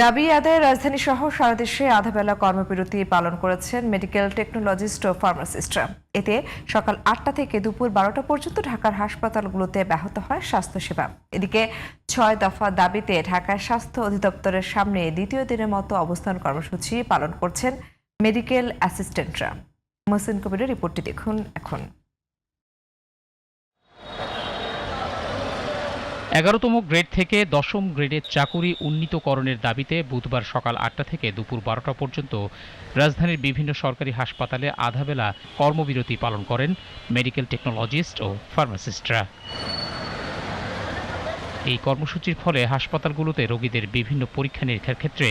দাবি আদায়ে রাজধানী সহ সারা দেশে আধাবেলা কর্মবিরতি পালন করেছেন মেডিকেল টেকনোলজিস্ট ও ফার্মাসিস্টরা। এতে সকাল আটটা থেকে দুপুর বারোটা পর্যন্ত ঢাকার হাসপাতালগুলোতে ব্যাহত হয় স্বাস্থ্যসেবা। এদিকে ছয় দফা দাবিতে ঢাকার স্বাস্থ্য অধিদপ্তরের সামনে দ্বিতীয় দিনের মতো অবস্থান কর্মসূচি পালন করছেন মেডিকেল অ্যাসিস্ট্যান্টরা। মোহসিন কবিরের রিপোর্টটি দেখুন এখন। এগারোতম গ্রেড থেকে দশম গ্রেডের চাকুরি উন্নীতকরণের দাবিতে বুধবার সকাল আটটা থেকে দুপুর বারোটা পর্যন্ত রাজধানীর বিভিন্ন সরকারি হাসপাতালে আধাবেলা কর্মবিরতি পালন করেন মেডিকেল টেকনোলজিস্ট ও ফার্মাসিস্টরা। এই কর্মসূচির ফলে হাসপাতালগুলোতে রোগীদের বিভিন্ন পরীক্ষা নিরীক্ষার ক্ষেত্রে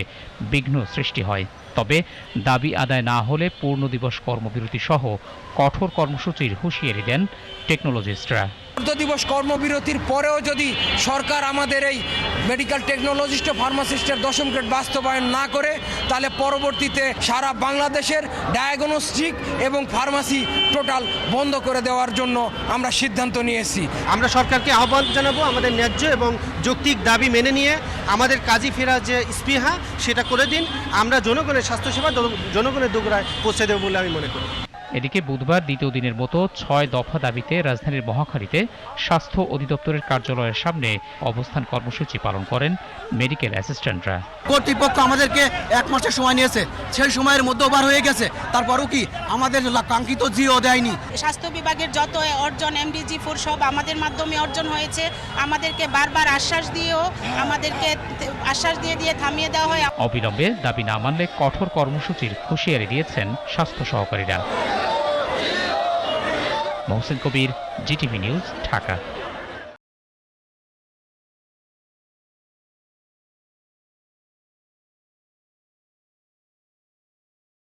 বিঘ্ন সৃষ্টি হয়। তবে দাবি আদায় না হলে পূর্ণ দিবস কর্মবিরতি সহ কঠোর কর্মসূচির হুঁশিয়ারি দেন টেকনোলজিস্টরা। অর্ধ দিবস কর্মবিরতির পরেও যদি সরকার আমাদের এই মেডিকেল টেকনোলজিস্ট ও ফার্মাসিস্টের দশম গ্রেড বাস্তবায়ন না করে, তাহলে পরবর্তীতে সারা বাংলাদেশের ডায়াগনস্টিক এবং ফার্মাসি টোটাল বন্ধ করে দেওয়ার জন্য আমরা সিদ্ধান্ত নিয়েছি। আমরা সরকারকে আহ্বান জানাব আমাদের ন্যায্য এবং যৌক্তিক দাবি মেনে নিয়ে আমাদের কাজী ফেরার যে স্পৃহা, সেটা করে দিন। আমরা জনগণের স্বাস্থ্যসেবা জনগণের দুগুড়ায় পৌঁছে দেবো বলে আমি মনে করি। এদিকে বুধবার দ্বিতীয় দিনের মতো ছয় দফা দাবিতে রাজধানীর মহাখালীতে স্বাস্থ্য অধিদপ্তরের কার্যালয়ের সামনে অবস্থান কর্মসূচি পালন করেন মেডিকেল অ্যাসিস্ট্যান্টরা। কর্তৃপক্ষ আমাদেরকে এক মাসের সময় নিয়েছে। সেই সময়ের মধ্যে ওভার হয়ে গেছে। তারপরও কি আমাদের কাঙ্ক্ষিত জিও দেয়নি? স্বাস্থ্য বিভাগের যত অর্জন এমডিজি ফোর সব আমাদের মাধ্যমে অর্জন হয়েছে। আমাদেরকে বারবার আশ্বাস দিয়েও আমাদেরকে আশ্বাস দিয়ে দিয়ে থামিয়ে দেওয়া হয়। অবিলম্বে দাবি না মানলে কঠোর কর্মসূচির হুঁশিয়ারি দিয়েছেন স্বাস্থ্য সহকারীরা। Mohsin Kabir GTV news Dhaka.